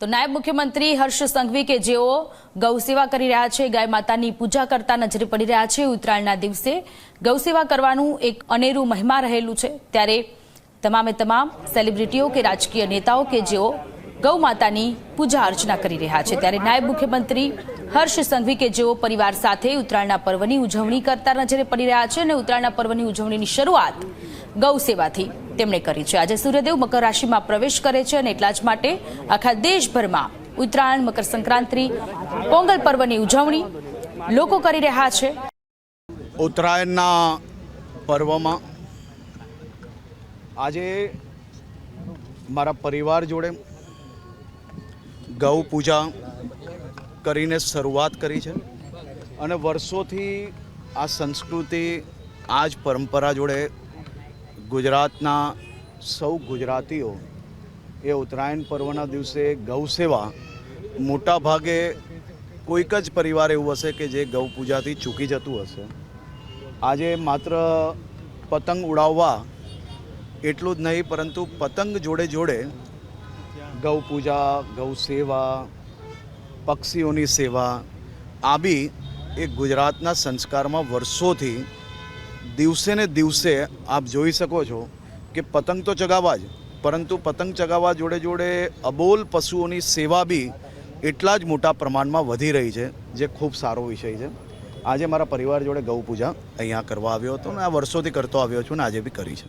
તો નાયબ મુખ્યમંત્રી હર્ષ સંઘવી કે જેઓ ગૌ સેવા કરી રહ્યા છે, ગાય માતાની પૂજા કરતા નજરે પડી રહ્યા છે, ઉત્તરાયણના દિવસે ગૌ સેવા કરવાનું એક અનેરું મહિમા રહેલું છે. ત્યારે તમામે તમામ સેલિબ્રિટીઓ કે રાજકીય નેતાઓ કે જેઓ ગૌ માતાની પૂજા અર્ચના કરી રહ્યા છે. ત્યારે નાયબ મુખ્યમંત્રી હર્ષ સંઘવી કે જેઓ પરિવાર સાથે ઉત્તરાયણના પર્વની ઉજવણી કરતા નજરે પડી રહ્યા છે અને ઉત્તરાયણના પર્વની ઉજવણીની શરૂઆત ગૌ સેવાથી તેમણે કરી છે. આજે સૂર્યદેવ મકર રાશિમાં પ્રવેશ કરે છે અને એટલા જ માટે આખા દેશભરમાં ઉત્તરાયણ, મકર સંક્રાંતિ, પોંગલ પર્વની ઉજવણી લોકો કરી રહ્યા છે. ઉત્તરાયણના પર્વમાં આજે મારા પરિવાર જોડે ગૌ પૂજા કરીને શરૂઆત કરી છે અને વર્ષોથી આ સંસ્કૃતિ, આ જ પરંપરા જોડે ગુજરાતના સૌ ગુજરાતીઓ એ ઉત્તરાયણ પર્વના દિવસે ગૌ સેવા મોટા ભાગે કોઈક જ પરિવાર એવું હશે કે જે ગૌ પૂજાથી ચૂકી જતું હશે. આજે માત્ર પતંગ ઉડાવવા એટલું જ નહીં, પરંતુ પતંગ જોડે જોડે ગૌ પૂજા, ગૌ સેવા, પક્ષીઓની સેવા, આ બી એ ગુજરાતના સંસ્કારમાં વર્ષોથી દિવસે ને દિવસે આપ જોઈ શકો છો કે પતંગ તો ચગાવવા જ, પરંતુ પતંગ ચગાવવા જોડે જોડે અબોલ પશુઓની સેવા બી એટલા જ મોટા પ્રમાણમાં વધી રહી છે, જે ખૂબ સારો વિષય છે. આજે મારા પરિવાર જોડે ગૌ પૂજા અહીંયા કરવા આવ્યો હતો અને આ વર્ષોથી કરતો આવ્યો છું ને આજે બી કરી છે.